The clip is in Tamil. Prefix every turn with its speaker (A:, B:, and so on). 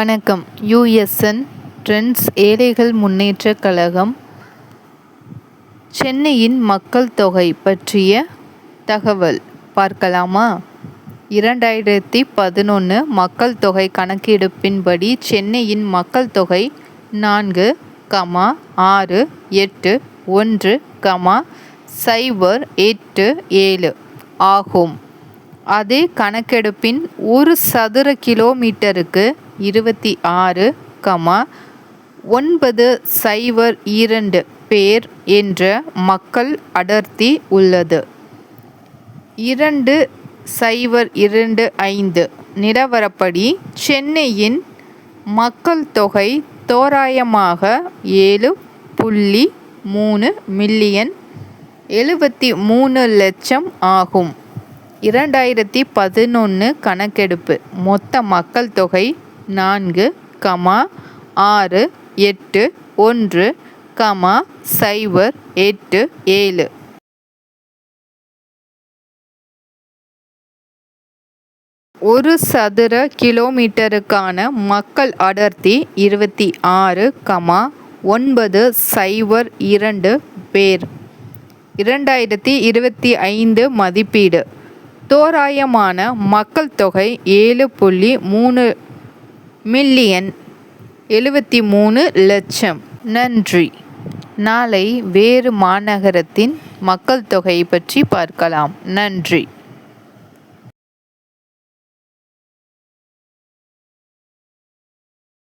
A: வணக்கம். யுஎஸ்என் ட்ரெண்ட்ஸ் ஏழைகள் முன்னேற்றக் கழகம் சென்னையின் மக்கள் தொகை பற்றிய தகவல் பார்க்கலாமா? இரண்டாயிரத்தி பதினொன்று மக்கள் தொகை கணக்கெடுப்பின்படி சென்னையின் மக்கள் தொகை நான்கு கமா ஆறு எட்டு ஒன்று கமா சைபர் எட்டு ஏழு ஆகும். அதே கணக்கெடுப்பின் ஒரு சதுர கிலோமீட்டருக்கு இருபத்தி ஆறு கமா ஒன்பது சைபர் இரண்டு பேர் என்ற மக்கள் அடர்த்தி உள்ளது. இரண்டு சைபர் இரண்டு ஐந்து நிலவரப்படி சென்னையின் மக்கள் தொகை தோராயமாக ஏழு புள்ளி மூணு மில்லியன் எழுபத்தி மூணு லட்சம் ஆகும். இரண்டாயிரத்தி பதினொன்று கணக்கெடுப்பு. மொத்த மக்கள் தொகை நான்கு கமா ஆறு எட்டு ஒன்று கமா சைபர் எட்டு ஏழு. ஒரு சதுர கிலோமீட்டருக்கான மக்கள் அடர்த்தி இருபத்தி ஆறு கமா ஒன்பது சைபர் இரண்டு பேர். இரண்டாயிரத்தி இருபத்தி ஐந்து மதிப்பீடு. தோராயமான மக்கள் தொகை ஏழு புள்ளி மூணு மில்லியன் எழுபத்தி மூணு லட்சம். நன்றி. நாளை வேறு மாநகரத்தின் மக்கள் தொகை பற்றி பார்க்கலாம். நன்றி.